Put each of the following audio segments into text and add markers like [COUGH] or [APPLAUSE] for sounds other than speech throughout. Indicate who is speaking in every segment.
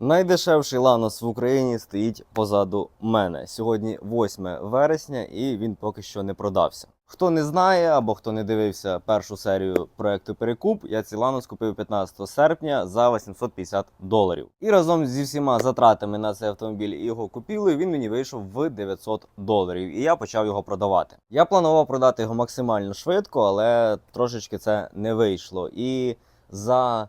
Speaker 1: Найдешевший Ланос в Україні стоїть позаду мене. Сьогодні 8 вересня, і він поки що не продався. Хто не знає або хто не дивився першу серію проекту Перекуп, я цей Ланос купив 15 серпня за 850 доларів. І разом зі всіма затратами на цей автомобіль і його купівлею він мені вийшов в 900 доларів, і я почав його продавати. Я планував продати його максимально швидко, але трошечки це не вийшло. І за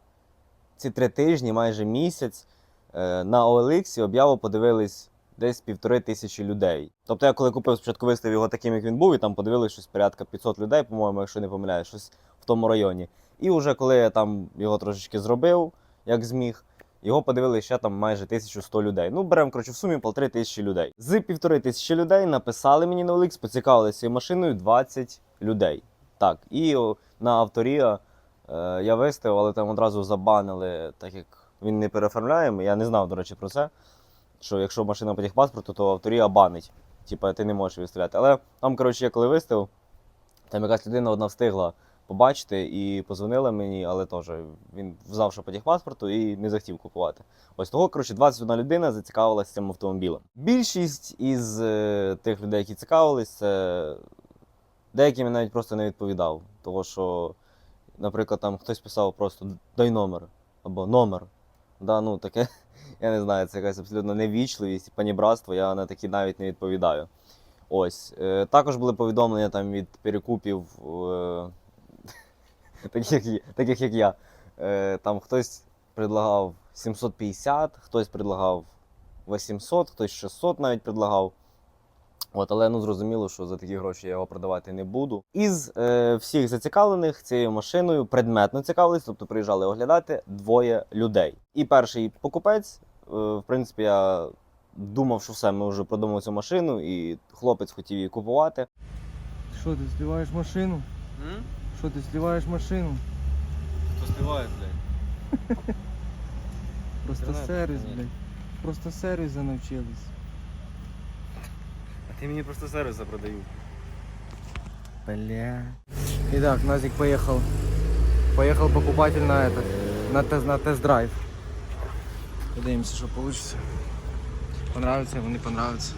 Speaker 1: ці три тижні, майже місяць. Е, на OLX об'яву подивились десь півтори тисячі людей. Тобто я коли купив спочатку виставив його таким, як він був, і там подивились щось порядка 500 людей, по-моєму, якщо не помиляюсь, щось в тому районі. І вже коли я там його трошечки зробив, як зміг, його подивилися ще там майже 1100 людей. Ну, беремо, коротше, в сумі полтори тисячі людей. З півтори тисячі людей написали мені на OLX, поцікавилися цією машиною 20 людей. Так, і на авторія е, я виставив, але там одразу забанили, так як він не переоформляємо. Я не знав, до речі, про це. Що якщо машина по техпаспорту, то авторія банить. Типа ти не можеш виставляти. Але там, коротше, я коли виставив, там якась людина одна встигла побачити і позвонила мені, але теж він знав, що по техпаспорту і не захотів купувати. Ось того, коротше, 21 людина зацікавилася цим автомобілем. Більшість із е, тих людей, які цікавились, це деяким я навіть просто не відповідав. Того що, наприклад, там хтось писав просто дай номер або номер. Да, ну таке, [LAUGHS] я не знаю, це якась абсолютно невічливість панібратство, я на такі навіть не відповідаю. Ось. Е, також були повідомлення там від перекупів, е, [LAUGHS] таких, як я-. Е, там хтось предлагав 750, хтось предлагав 800, хтось 600 навіть предлагав. От, але ну зрозуміло, що за такі гроші я його продавати не буду. Із е, всіх зацікавлених цією машиною предметно цікавились, тобто приїжджали оглядати двоє людей. І перший покупець, е, в принципі, я думав, що все, ми вже продамо цю машину, і хлопець хотів її купувати.
Speaker 2: Що ти зливаєш машину? Що ти зливаєш машину?
Speaker 1: Хто співає, блядь? [LAUGHS]
Speaker 2: Просто
Speaker 1: Інтернет,
Speaker 2: сервіс,
Speaker 1: ні.
Speaker 2: блядь. Просто сервіса навчились.
Speaker 1: Ти мені просто сервіса продаю.
Speaker 2: Бля. Итак, Назик поехал. Поехал покупатель на этот, на, тест, на тест-драйв. Подивимося, що получится. Понравится йому, не понравится.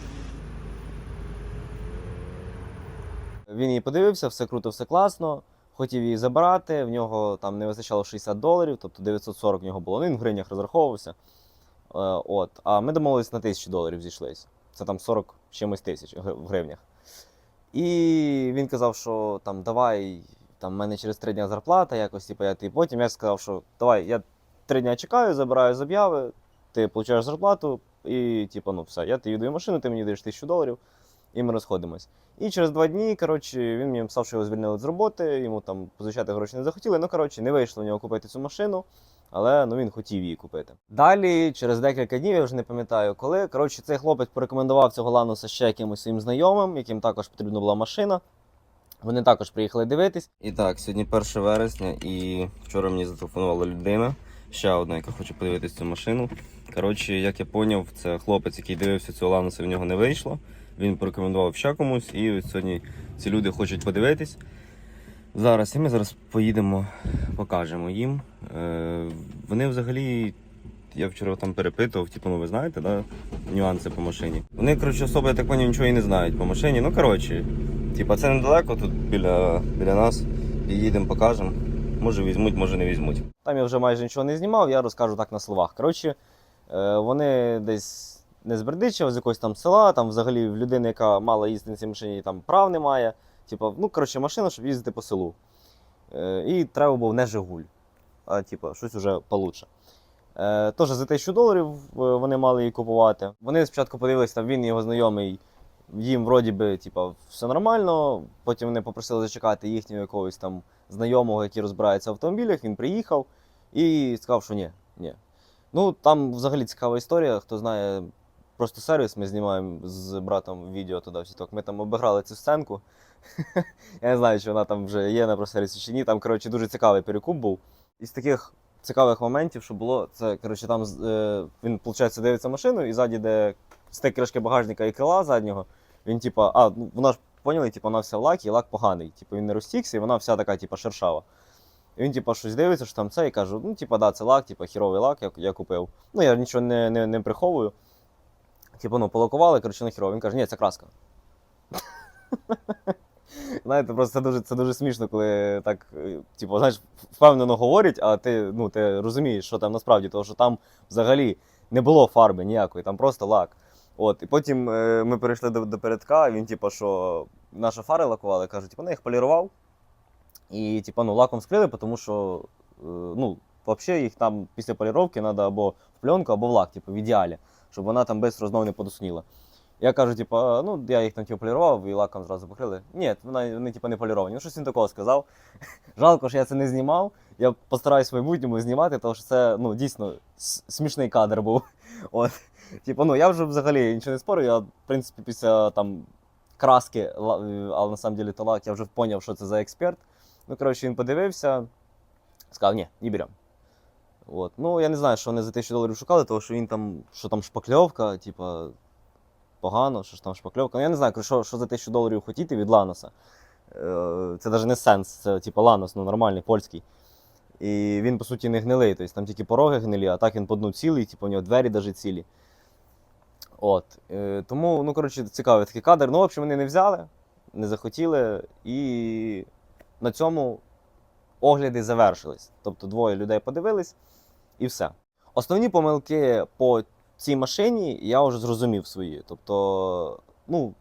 Speaker 1: Він її подивився, все круто, все класно. Хотів її забирати. В нього там не вистачало 60 доларів, тобто 940 в нього було. Ну, він в гривнях розраховувався. Е, от. А ми домовились на 1000 доларів зійшлись. Це там 40 з чимось тисяч в гривнях. І він казав, що там давай, там в мене через 3 дня зарплата, якось, типу, я, і потім я сказав, що давай, я 3 дня чекаю, забираю з обяви, ти получаєш зарплату, і типу, ну все, я тобі даю машину, ти мені даєш 1000 доларів, і ми розходимось. І через два дні, коротше, він мені написав, що його звільнили з роботи, йому там позичати гроші не захотіли. Ну, коротше, не вийшло в нього купити цю машину, але ну, він хотів її купити. Далі, через декілька днів, я вже не пам'ятаю коли. Коротше, цей хлопець порекомендував цього Лануса ще якимось своїм знайомим, яким також потрібна була машина. Вони також приїхали дивитись. І так, сьогодні 1 вересня, і вчора мені зателефонувала людина, ще одна, яка хоче подивитись цю машину. Коротше, як я поняв, це хлопець, який дивився цього Лануса, в нього не вийшло. Він порекомендував ще комусь, і ось сьогодні ці люди хочуть подивитись. Зараз і ми зараз поїдемо, покажемо їм. Е, вони взагалі, я вчора там перепитував, типу, ну ви знаєте, да, нюанси по машині. Вони, коротше, особо, я так поняв, нічого і не знають по машині. Ну, коротше, типу, це недалеко тут біля, біля нас. І їдемо, покажемо. Може візьмуть, може не візьмуть. Там я вже майже нічого не знімав, я розкажу так на словах. Коротше, е, вони десь не з Бердичева, з якогось там села, там взагалі в людини, яка мала їздити на цій машині, там прав немає. Типу, ну, коротше, машина, щоб їздити по селу. Е, і треба був не Жигуль, а типу, щось уже получше. Е, Тож за 1000 доларів е, вони мали її купувати. Вони спочатку подивилися, там він його знайомий, їм вроді би, типу, все нормально. Потім вони попросили зачекати їхнього якогось там знайомого, який розбирається в автомобілях. Він приїхав і сказав, що ні, ні. Ну, там взагалі цікава історія. Хто знає, просто сервіс ми знімаємо з братом відео туди в TikTok. Ми там обіграли цю сценку. [LAUGHS] Я не знаю, чи вона там вже є на просервісі чи ні. Там, коротше, дуже цікавий перекуп був. Із таких цікавих моментів, що було, це, коротше, там е, він, виходить, дивиться машину, і ззаді, де стик кришки багажника і крила заднього, він, типа, а, ну, вона ж поняли, типу, вона вся в лакі, і лак поганий. Типу, він не розтікся, і вона вся така, типу, шершава. І він, типа, щось дивиться, що там це, і кажу, ну, типа, да, це лак, типа, хіровий лак, я, я купив. Ну, я нічого не, не, не приховую. Типу, ну, полакували, коротше, на хірово. Він каже, ні, це краска. [LAUGHS] Знаєте, просто це дуже, це дуже смішно, коли так, е, типу, знаєш, впевнено говорять, а ти, ну, ти розумієш, що там насправді, тому що там взагалі не було фарби ніякої, там просто лак. От, і потім е, ми перейшли до, до передка, він, типу, що наші фари лакували, каже, типу, ну, я їх полірував. І, типу, ну, лаком скрили, тому що, е, ну, взагалі їх там після поліровки треба або в пленку, або в лак, типу, в ідеалі, щоб вона там без знов не подосніла. Я кажу, типу, ну, я їх там типу, полірував і лаком зразу покрили. Ні, вона, вони типу, не поліровані. Ну, щось він такого сказав. [LAUGHS] Жалко, що я це не знімав. Я постараюсь в майбутньому знімати, тому що це ну, дійсно смішний кадр був. [LAUGHS] От. Типу, ну, я вже взагалі нічого не спорю. Я, в принципі, після там краски, е, але на самом деле то лак, я вже зрозумів, що це за експерт. Ну, коротше, він подивився, сказав, ні, не беремо. От. Ну, я не знаю, що вони за 1000 доларів шукали, тому що він там, що там шпакльовка, типа, погано, що ж там шпакльовка. Ну, я не знаю, що, що за 1000 доларів хотіти від Ланоса. Е, Це навіть не сенс, це типа Ланос, ну нормальний, польський. І він, по суті, не гнилий. Тобто там тільки пороги гнилі, а так він по дну цілий, типу, у нього двері навіть цілі. От. Е, Тому, ну, коротше, цікавий такий кадр. Ну, в общем, вони не взяли, не захотіли, і на цьому огляди завершились. Тобто двоє людей подивились і все. Основні помилки по цій машині я вже зрозумів свої. Тобто, ну,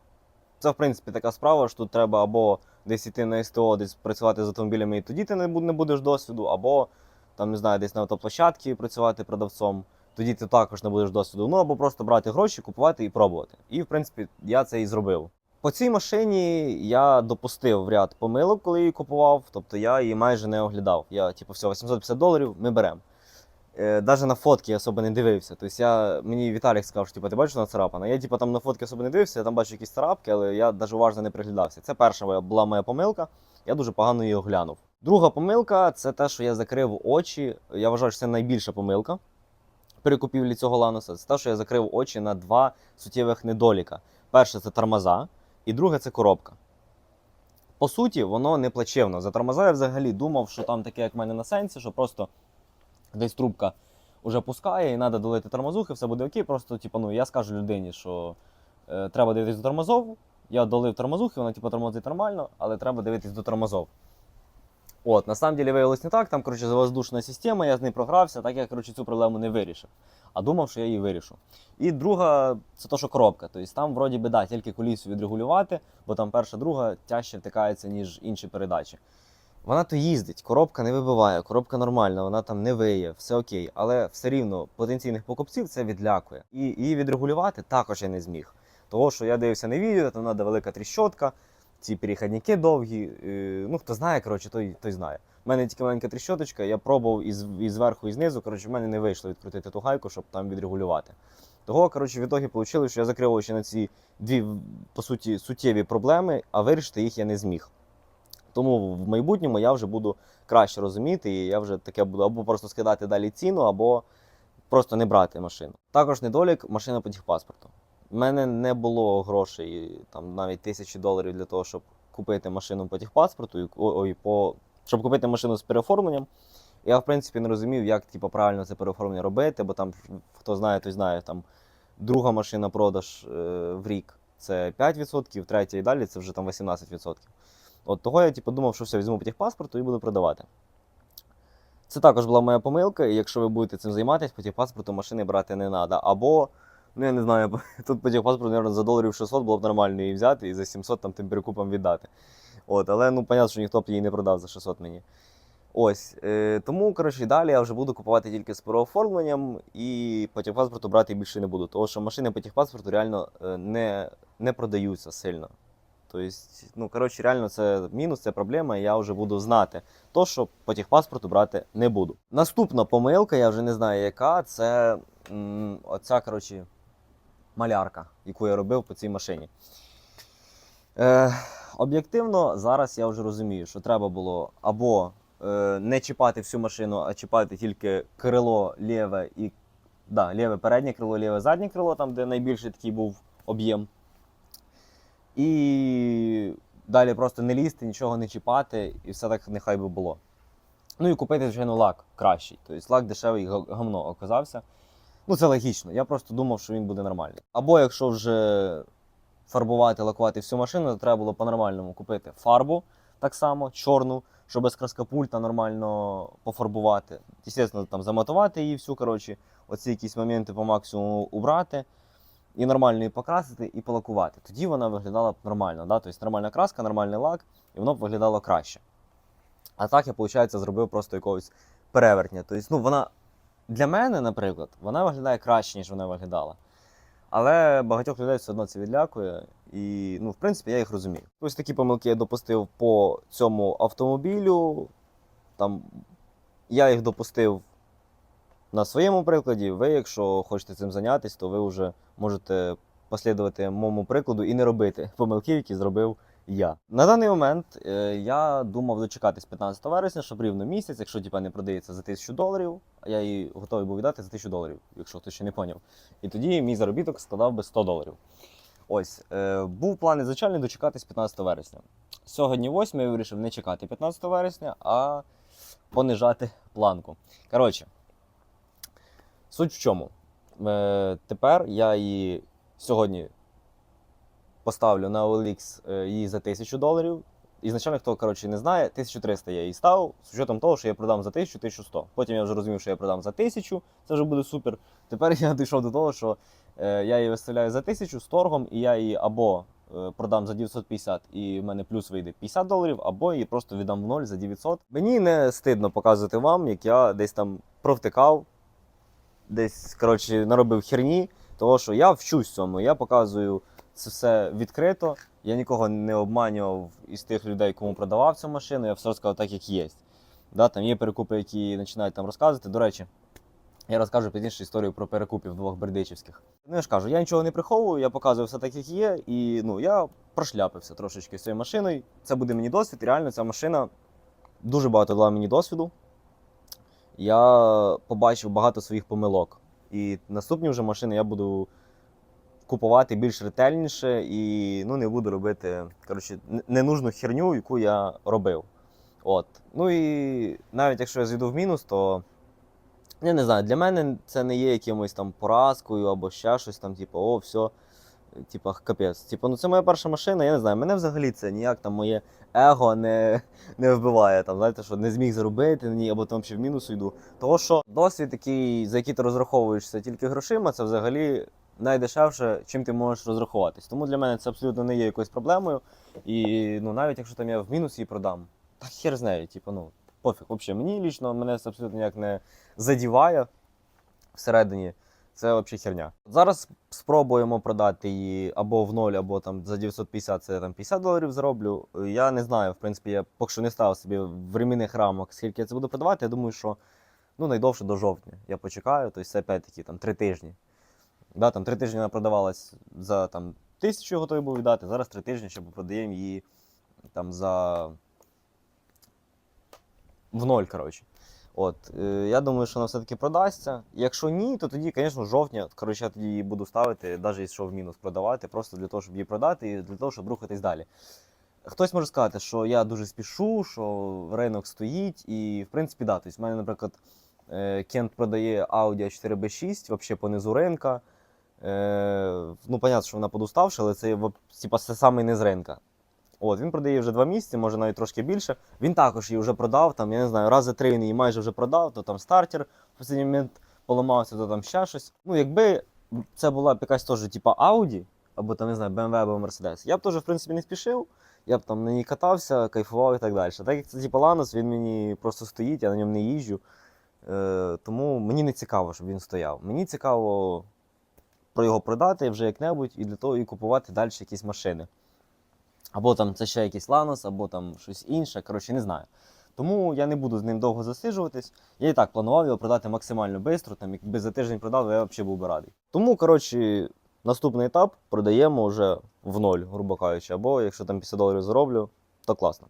Speaker 1: це в принципі така справа, що тут треба або десь іти на СТО, десь працювати з автомобілями, і тоді ти не будеш досвіду, або там, не знаю, десь на автоплощадці працювати продавцом, тоді ти також не будеш досвіду. Ну або просто брати гроші, купувати і пробувати. І в принципі я це і зробив. По цій машині я допустив ряд помилок, коли її купував, тобто я її майже не оглядав. Я, типу, все, 850 доларів, ми беремо. Е, Даже на фотки особо не дивився. Тобто я, мені Віталік сказав, що типу, ти бачиш вона царапана. Я типу, там на фотки особо не дивився, я там бачу якісь царапки, але я навіть уважно не приглядався. Це перша була моя помилка. Я дуже погано її оглянув. Друга помилка це те, що я закрив очі. Я вважаю, що це найбільша помилка при купівлі цього ланоса. Це те, що я закрив очі на два суттєвих недоліка. Перше це тормоза, і друге це коробка. По суті, воно не плачевно. За тормоза я взагалі думав, що там таке, як в мене на сенсі, що просто десь трубка вже пускає, і треба долити тормозухи, все буде окей. Просто, типу, ну, я скажу людині, що е, треба дивитись до тормозов. Я долив тормозухи, вона типу, тормозить нормально, але треба дивитись до тормозов. От, на самом деле виявилось не так. Там, коротше, воздушна система, я з нею програвся, так я коротше, цю проблему не вирішив. А думав, що я її вирішу. І друга, це то, що коробка. Тобто там, вроді би, да, тільки колісу відрегулювати, бо там перша, друга тяжче втикається, ніж інші передачі. Вона то їздить, коробка не вибиває, коробка нормальна, вона там не виє, все окей. Але все рівно потенційних покупців це відлякує. І її відрегулювати також я не зміг. Того, що я дивився на відео, там треба велика тріщотка, ці перехідники довгі. е, Ну, хто знає, коротше, той, той знає. У мене тільки маленька тріщоточка, я пробував і, з- і зверху, і знизу. Коротше, в мене не вийшло відкрутити ту гайку, щоб там відрегулювати. Того, коротше, в ітогі вийшло, що я закрив очі на ці дві, по суті, суттєві проблеми, а вирішити їх я не зміг. Тому в майбутньому я вже буду краще розуміти, і я вже таке буду або просто скидати далі ціну, або просто не брати машину. Також недолік машина по техпаспорту. У мене не було грошей, там навіть тисячі доларів для того, щоб купити машину по техпаспорту, ой, по, щоб купити машину з переоформленням. Я, в принципі, не розумів, як типу, правильно це переоформлення робити, бо там, хто знає, той знає, там друга машина продаж е, в рік це 5%, третя і далі це вже там 18%. От того я типу, думав, що все, візьму потікпаспорту і буду продавати. Це також була моя помилка, і якщо ви будете цим займатися, потіхпаспорту машини брати не треба. Або, ну я не знаю, [LAUGHS] тут потягпаспорту, мабуть, за доларів 600 було б нормально її взяти і за 700 там тим перекупом віддати. От, але ну, понятно, що ніхто б її не продав за 600 мені. Ось. Е, тому, коротше, далі я вже буду купувати тільки з переоформленням і по техпаспорту брати більше не буду. Тому що машини по техпаспорту реально е, не, не продаються сильно. Тобто, ну, коротше, реально це мінус, це проблема, і я вже буду знати то, що по техпаспорту брати не буду. Наступна помилка, я вже не знаю яка, це м, оця, коротше, малярка, яку я робив по цій машині. Е, об'єктивно, зараз я вже розумію, що треба було або е, не чіпати всю машину, а чіпати тільки крило ліве і да, ліве переднє крило, ліве заднє крило, там, де найбільший такий був об'єм. І далі просто не лізти, нічого не чіпати, і все так нехай би було. Ну і купити, звичайно, лак кращий. Тобто лак дешевий га- гамно оказався. Ну, це логічно. Я просто думав, що він буде нормальний. Або якщо вже фарбувати, лакувати всю машину, то треба було по-нормальному купити фарбу так само, чорну, щоб без краскопульта нормально пофарбувати. Звісно, там заматувати її всю, коротше, оці якісь моменти по максимуму убрати. І нормально її покрасити і полакувати. Тоді вона виглядала б нормально. Да? Тобто нормальна краска, нормальний лак, і воно б виглядало краще. А так я, виходить, зробив просто якогось перевертня. Тобто, ну, вона для мене, наприклад, вона виглядає краще, ніж вона виглядала. Але багатьох людей все одно це відлякує. І, ну, в принципі, я їх розумію. Ось такі помилки я допустив по цьому автомобілю. Там, я їх допустив на своєму прикладі. Ви, якщо хочете цим зайнятися, то ви вже можете послідувати моєму прикладу і не робити помилки, які зробив я. На даний момент е, я думав дочекатись 15 вересня, щоб рівно місяць, якщо типа не продається за 1000 доларів, а я її готовий був віддати за 1000 доларів, якщо хтось ще не поняв. І тоді мій заробіток складав би 100 доларів. Ось, е, був план ізначальний дочекатись 15 вересня. Сьогодні 8 я вирішив не чекати 15 вересня, а понижати планку. Коротше, суть в чому? Е, тепер я її сьогодні поставлю на OLX е, її за 1000 доларів. Ізначально, хто коротше, не знає, 1300 я її ставив, з учетом того, що я продам за 1000 1100. Потім я вже розумів, що я продам за 1000, це вже буде супер. Тепер я [LAUGHS] дійшов до того, що е, я її виставляю за 1000 з торгом, і я її або е, продам за 950 і в мене плюс вийде 50 доларів, або її просто віддам в ноль за 900. Мені не стидно показувати вам, як я десь там провтикав, десь коротше, наробив херні, того що я вчусь цьому, я показую це все відкрито. Я нікого не обманював із тих людей, кому продавав цю машину, я все розказав так, як є. Да, там є перекупи, які починають там розказувати. До речі, я розкажу пізніше історію про перекупів двох бердичівських. Ну я ж кажу, я нічого не приховую, я показую все так, як є, і ну, я прошляпився трошечки з цією машиною. Це буде мені досвід. Реально ця машина дуже багато дала мені досвіду. Я побачив багато своїх помилок. І наступні вже машини я буду купувати більш ретельніше і ну, не буду робити коротше, ненужну херню, яку я робив. От. Ну і навіть якщо я зійду в мінус, то я не знаю, для мене це не є якимось там поразкою або ще щось там, типу, о, все. Типа, капець. Типу, ну це моя перша машина, я не знаю. Мене взагалі це ніяк там моє его не, не вбиває. Там, знаєте, що не зміг заробити на або там ще в мінус йду. Того, що досвід, який, за який ти розраховуєшся тільки грошима, це взагалі найдешевше, чим ти можеш розрахуватись. Тому для мене це абсолютно не є якоюсь проблемою. І ну, навіть якщо там я в мінус її продам, та хер з нею, типу, ну, пофіг. Взагалі, мені лічно мене це абсолютно ніяк не задіває всередині. Це взагалі херня. Зараз спробуємо продати її або в ноль, або там за 950 це там 50 доларів зароблю. Я не знаю, в принципі, я поки що не ставив собі временних рамок, скільки я це буду продавати. Я думаю, що ну, найдовше до жовтня. Я почекаю, тобто це опять-таки там 3 тижні. Да, там 3 тижні вона продавалась за там, тисячу, готовий був віддати. Зараз 3 тижні, щоб продаємо її там за в ноль, коротше. От, е, я думаю, що вона все-таки продасться. Якщо ні, то тоді, звісно, жовтня, коротше, я тоді її буду ставити, навіть якщо в мінус продавати, просто для того, щоб її продати і для того, щоб рухатись далі. Хтось може сказати, що я дуже спішу, що ринок стоїть, і в принципі, да. Тобто, в мене, наприклад, Кент продає Audi 4 b 6 взагалі по ринка. Е, ну, понятно, що вона подуставша, але це типа, це самий низ ринка. От, він продає вже два місяці, може навіть трошки більше. Він також її вже продав, там, я не знаю, рази три він її майже вже продав, то там стартер в останній момент поламався, то там ще щось. Ну, якби це була б якась теж, типа Audi, або там, не знаю, BMW або Mercedes, я б теж, в принципі, не спішив, я б там на ній катався, кайфував і так далі. Так як це типа Lanos, він мені просто стоїть, я на ньому не їжджу. Е, тому мені не цікаво, щоб він стояв. Мені цікаво про його продати вже як-небудь і для того і купувати далі якісь машини. Або там це ще якийсь Ланос, або там щось інше. Коротше, не знаю. Тому я не буду з ним довго засиджуватись. Я і так планував його продати максимально швидко. Там, якби за тиждень продав, я взагалі був би радий. Тому, коротше, наступний етап продаємо вже в ноль, грубо кажучи. Або якщо там 50 доларів зароблю, то класно.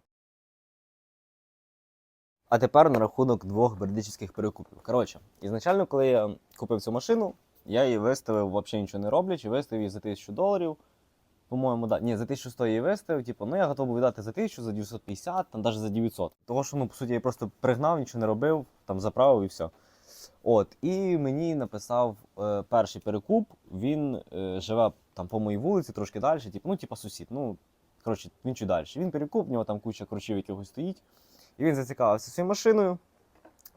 Speaker 1: А тепер на рахунок двох бердичівських перекупів. Коротше, ізначально, коли я купив цю машину, я її виставив взагалі нічого не роблячи, виставив її за 1000 доларів. По-моєму, да. Ні, за 1100 її виставив, типу, ну я готовий віддати за 1000, за 950, там навіть за 900. Того, що, ну, по суті, я просто пригнав, нічого не робив, там заправив і все. От, і мені написав е, перший перекуп, він е, живе там по моїй вулиці, трошки далі, типу, ну, типа сусід. Ну, коротше, він чуть далі. Він перекуп, в нього там куча корчів якихось стоїть. І він зацікавився своєю машиною.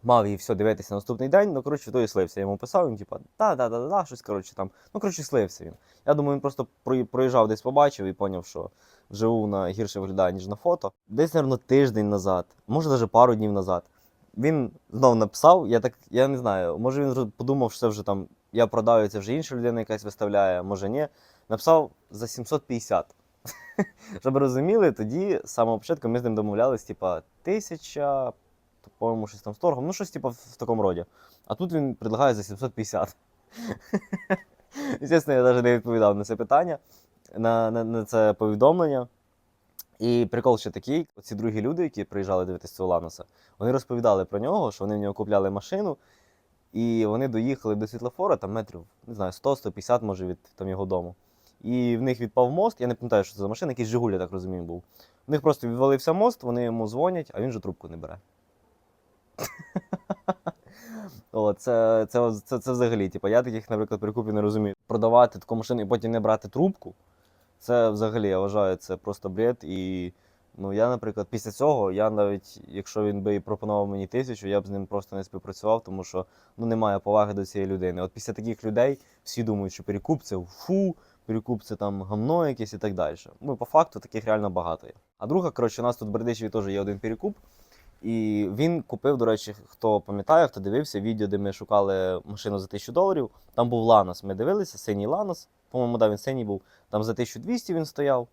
Speaker 1: Мав її все дивитися на наступний день, ну коротше, то і слився. Я йому писав, він типа, да, да, да, да, щось коротше там. Ну, коротше, слився він. Я думаю, він просто проїжджав десь побачив і зрозумів, що вживу на гірше виглядає, ніж на фото. Десь, мабуть, тиждень назад, може навіть пару днів назад. Він знов написав, я так, я не знаю, може він подумав, що це вже там я продаю, це вже інша людина якась виставляє, може ні. Написав за 750. [LAUGHS] Щоб розуміли, тоді з самого початку ми з ним домовлялись, типа, тисяча, по-моєму, щось там з торгом, ну щось типу, в в такому роді. А тут він предлагає за 750. Звісно, я навіть не відповідав на це питання, на, на, на це повідомлення. І прикол ще такий: ці другі люди, які приїжджали дивитися цього Ланоса, вони розповідали про нього, що вони в нього купляли машину, і вони доїхали до світлофора, там метрів, не знаю, 100-150, може, від там, його дому. І в них відпав мост, я не пам'ятаю, що це за машина, якийсь Жигуль, я так розумію, був. В них просто відвалився мост, вони йому дзвонять, а він же трубку не бере. [LAUGHS] О, це, це, це, це взагалі, типу, я таких, наприклад, перекупів не розумію. Продавати таку машину і потім не брати трубку. Це взагалі, я вважаю, це просто бред. І ну, я, наприклад, після цього, я навіть, якщо він би і пропонував мені тисячу, я б з ним просто не співпрацював, тому що ну, немає поваги до цієї людини. От після таких людей всі думають, що перекуп це фу, перекуп це там гамно якесь і так далі. Ну, по факту таких реально багато є. А друга, коротше, у нас тут в Бердичеві теж є один перекуп. І він купив, до речі, хто пам'ятає, хто дивився відео, де ми шукали машину за 1000 доларів. Там був Ланос. Ми дивилися, синій Ланос. По-моєму, да, він синій був. Там за 1200 він стояв.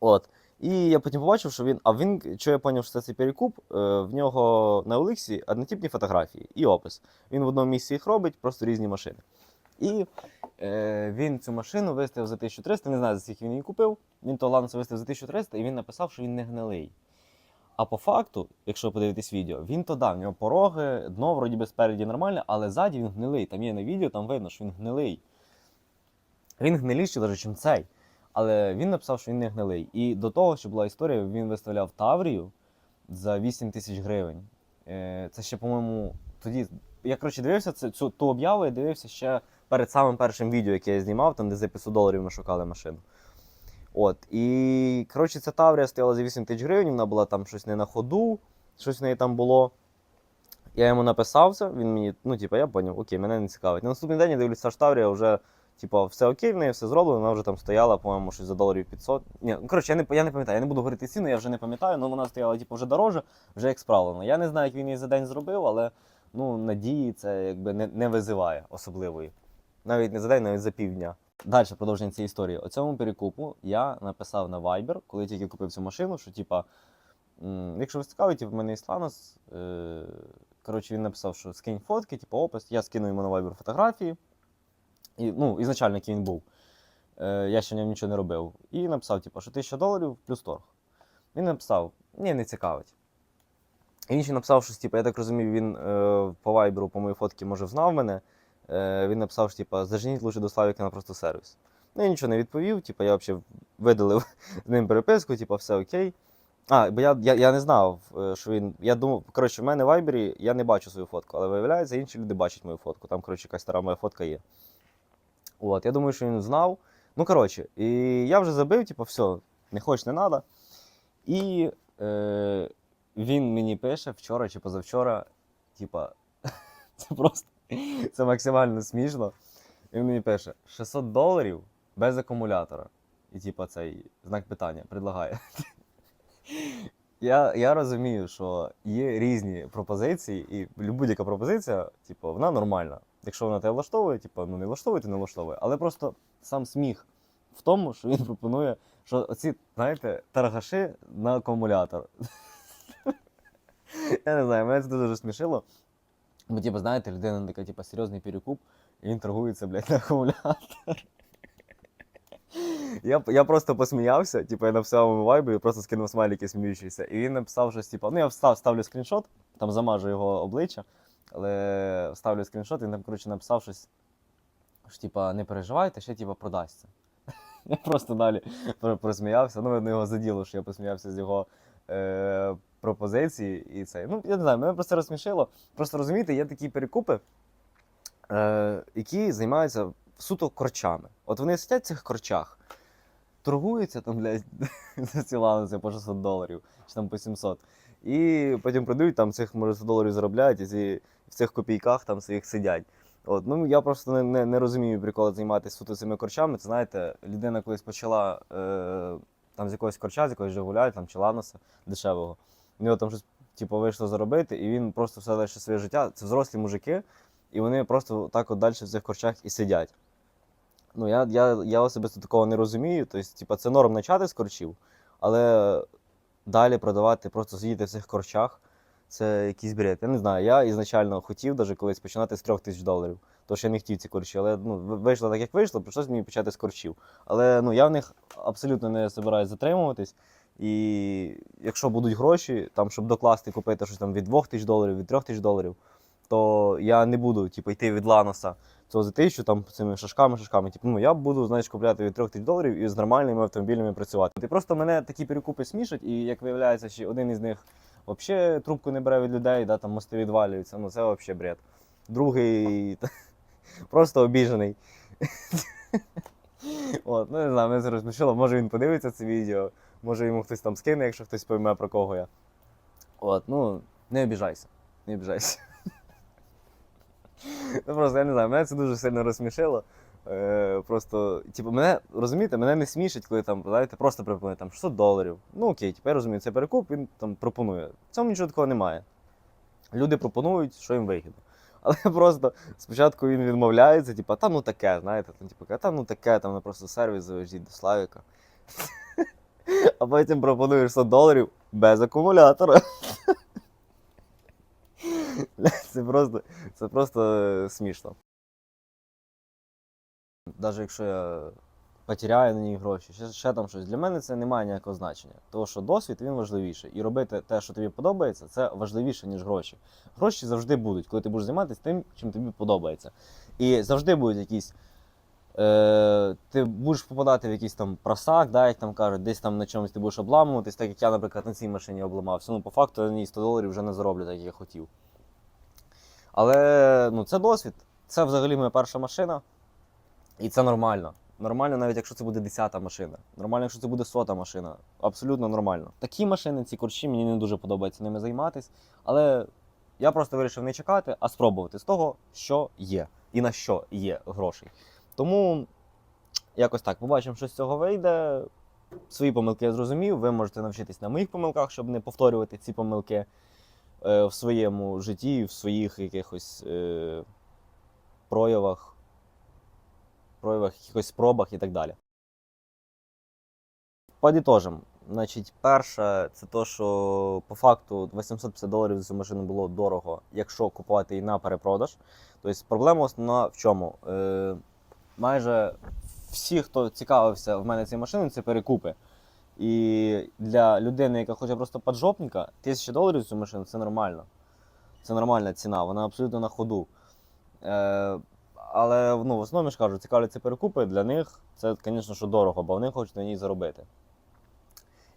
Speaker 1: От. І я потім побачив, що він. А він, що я зрозумів, що це цей перекуп, е, в нього на Олексі однотипні фотографії і опис. Він в одному місці їх робить, просто різні машини. І е, він цю машину виставив за 1300, не знаю, за скільки він її купив. Він то Ланос виставив за 1300, і він написав, що він не гнилий. А по факту, якщо подивитись відео, він то да, в нього пороги, дно вроді би спереді нормальне, але ззаді він гнилий. Там є на відео, там видно, що він гнилий. Він гниліший, навіть, ніж цей. Але він написав, що він не гнилий. І до того, що була історія, він виставляв Таврію за 8 тисяч гривень. Е, Це ще, по-моєму, тоді. Я коротше дивився цю, цю ту об'яву, я дивився ще перед самим першим відео, яке я знімав, там де за 500 доларів ми шукали машину. От. І коротше, ця Таврія стояла за 8 тисяч гривень, вона була там щось не на ходу, щось в неї там було. Я йому написав це, він мені, ну, типу, я поняв, окей, мене не цікавить. На наступний день я дивлюся, що Таврія вже, типу, все окей, в неї все зроблено, вона вже там стояла, по-моєму, щось за доларів 500. Ні, ну, коротше, я не, я не пам'ятаю, я не буду говорити ціну, я вже не пам'ятаю, але вона стояла, типу, вже дороже, вже як справлено. Я не знаю, як він її за день зробив, але ну, надії це якби не, не визиває особливої. Навіть не за день, навіть за півдня. Далі продовження цієї історії. У цьому перекупу я написав на Viber, коли тільки купив цю машину, що типа, якщо вас цікавить, типу, в мене є Ланос. Е, коротше, він написав, що скинь фотки, типу опис. Я скину йому на Viber фотографії. І, ну, ізначально, який він був. Е, я ще ньому нічого не робив. І написав, типу, що 1000 доларів плюс торг. Він написав: ні, не цікавить. Інший написав, що, типу, я так розумію, він е, по Viber, по моїй фотці, може, взнав мене. Е, він написав, що типу, заженіть лучше до Славіка на просто сервіс. Ну, я нічого не відповів, типу, я взагалі видалив [LAUGHS] з ним переписку, типу, все окей. А, бо я, я, я не знав, е, що він. Я думав, коротше, в мене в Вайбері я не бачу свою фотку, але виявляється, інші люди бачать мою фотку. Там, коротше, якась стара моя фотка є. От, я думаю, що він знав. Ну, коротше, і я вже забив, типу, все, не хочеш, не треба. І е, він мені пише вчора чи позавчора, типа, [LAUGHS] це просто [LAUGHS] це максимально смішно. Він мені пише 600 доларів без акумулятора. І типа цей знак питання предлагає. [LAUGHS] Я, я розумію, що є різні пропозиції, і будь-яка пропозиція, типу, вона нормальна. Якщо вона тебе влаштовує, типу, ну не влаштовує, то не влаштовує. Але просто сам сміх в тому, що він пропонує, що оці, знаєте, торгаші на акумулятор. [LAUGHS] Я не знаю, мене це дуже смішило. Бо, типу, знаєте, людина така, типу, серйозний перекуп, і він торгується, блядь, на акумулятор. Я, я просто посміявся, типу, я написав йому вайбу і просто скинув смайлики сміючися. І він написав щось, типу, ну я встав, ставлю скріншот, там замажу його обличчя, але ставлю скріншот, і він там, коротше, написав щось, що, типу, не переживайте, ще типу, продасться. [LAUGHS] Я просто далі про- просміявся. Ну, його заділо, що я посміявся з його е, пропозиції. І це. Ну, я не знаю, мене просто розсмішило. Просто розумієте, є такі перекупи, е, які займаються суто корчами. От вони сидять в цих корчах, торгуються там, блядь, [LAUGHS] за ці лануси по 600 доларів, чи там по 700. І потім продають, там цих, може, 100 доларів заробляють, і ці, в цих копійках там своїх сидять. От, ну, я просто не, не, не розумію приколи займатися суто цими корчами. Це знаєте, людина колись почала е, там з якогось корча, з якогось Жигуля, там, чи Ланоса дешевого. У нього там щось типу, вийшло заробити, і він просто все далі своє життя. Це взрослі мужики, і вони просто так от далі в цих корчах і сидять. Ну, я, я, я особисто такого не розумію. Тобто, типу, це норм почати з корчів, але далі продавати, просто сидіти в цих корчах. Це якийсь бред. Я не знаю. Я ізначально хотів навіть колись починати з трьох тисяч доларів. Тому що я не хотів ці корчі. Але ну, вийшло так, як вийшло, прийшлося мені почати з корчів. Але ну, я в них абсолютно не збираюся затримуватись. І якщо будуть гроші, там, щоб докласти купити щось там від 2 тисяч доларів, від 3 тисяч доларів, то я не буду типу, йти від Ланоса цього за тисячу, там цими шашками, шашками. Типу, ну, я буду знаєш, купляти від 3 тисяч доларів і з нормальними автомобілями працювати. І просто мене такі перекупи смішать, і як виявляється, ще один із них взагалі трубку не бере від людей, да, там мости відвалюються. Ну це взагалі бред. Другий [LAUGHS] просто обіжений. От, ну не знаю, мене це розсмішило. Може він подивиться це відео, може йому хтось там скине, якщо хтось пойме про кого я. От, ну, не обіжайся. Не обіжайся. Ну просто я не знаю, мене це дуже сильно розсмішило. Е, просто, типу, мене, розумієте, мене не смішить, коли там, знаєте, просто пропонує там 600 доларів. Ну окей, тепер розумію, це перекуп, він там пропонує. В цьому нічого такого немає. Люди пропонують, що їм вигідно. Але [LAUGHS] просто спочатку він відмовляється, типу, там ну таке, знаєте, там, типу, там ну таке, там ну, просто сервіс завезіть до Славіка. [LAUGHS] А потім пропонуєш 100 доларів без акумулятора. [LAUGHS] Це просто, це просто смішно. Навіть якщо я потеряю на ній гроші, ще, ще там щось. Для мене це не має ніякого значення. Тому що досвід він важливіший. І робити те, що тобі подобається, це важливіше, ніж гроші. Гроші завжди будуть, коли ти будеш займатися тим, чим тобі подобається. І завжди будуть якісь. Е, ти будеш попадати в якийсь там просак, да, як там кажуть, десь там на чомусь ти будеш обламуватись, так як я, наприклад, на цій машині обламався. Ну, по факту я на ній 100 доларів вже не зароблю, так як я хотів. Але ну, це досвід. Це взагалі моя перша машина. І це нормально. Нормально, навіть якщо це буде 10-та машина. Нормально, якщо це буде сота машина. Абсолютно нормально. Такі машини, ці корчі, мені не дуже подобається ними займатися. Але я просто вирішив не чекати, а спробувати з того, що є, і на що є грошей. Тому якось так, побачимо, що з цього вийде. Свої помилки я зрозумів. Ви можете навчитись на моїх помилках, щоб не повторювати ці помилки е, в своєму житті, в своїх якихось е, проявах, проявах, якихось спробах і так далі. Подітожим. Значить, перше, це то, що по факту 850 доларів за цю машину було дорого, якщо купувати її на перепродаж. Тобто проблема основна в чому? Е, майже всі, хто цікавився в мене цією машиною, це перекупи. І для людини, яка хоче просто поджопника, 1000 доларів за цю машину це нормально. Це нормальна ціна, вона абсолютно на ходу. Е, але ну, в основному ж кажу, цікавляться перекупи, для них це, звісно, що дорого, бо вони хочуть на ній заробити.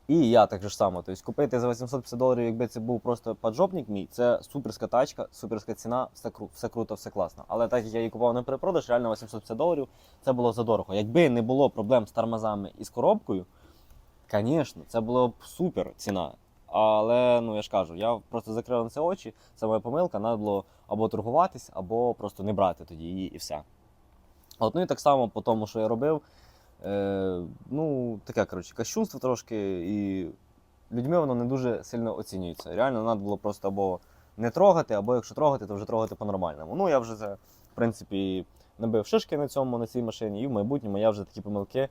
Speaker 1: І я так же само. Тобто купити за 850 доларів, якби це був просто поджопник мій, це суперська тачка, суперська ціна, все, кру- все круто, все класно. Але так як я її купував на перепродаж, реально 850 доларів це було задорого. Якби не було проблем з тормозами і з коробкою, звісно, це було б супер ціна. Але ну я ж кажу, я просто закрив на це очі, це моя помилка, треба було або торгуватись, або просто не брати тоді її і все. От, ну і так само по тому, що я робив. Е, ну, таке, коротше, кощунство трошки, і людьми воно не дуже сильно оцінюється. Реально, треба було просто або не трогати, або якщо трогати, то вже трогати по-нормальному. Ну, я вже це, в принципі, набив шишки на цьому, на цій машині, і в майбутньому я вже такі помилки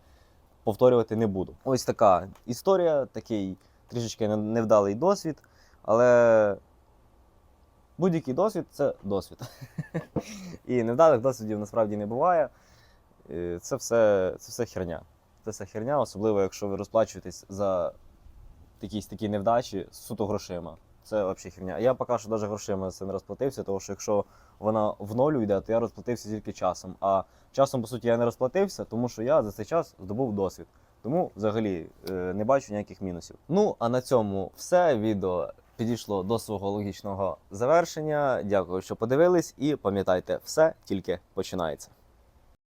Speaker 1: повторювати не буду. Ось така історія, такий трішечки невдалий досвід, але будь-який досвід це досвід. [LAUGHS] І невдалих досвідів насправді не буває. Е, Це все, це все херня. Це все херня, особливо якщо ви розплачуєтесь за якісь такі невдачі суто грошима. це взагалі херня. Я поки що навіть грошима це не розплатився, тому що якщо вона в ноль йде, то я розплатився тільки часом. А часом, по суті, я не розплатився, тому що я за цей час здобув досвід. Тому взагалі е, не бачу ніяких мінусів. Ну а на цьому все. Відео підійшло до свого логічного завершення. Дякую, що подивились, і пам'ятайте, все тільки починається.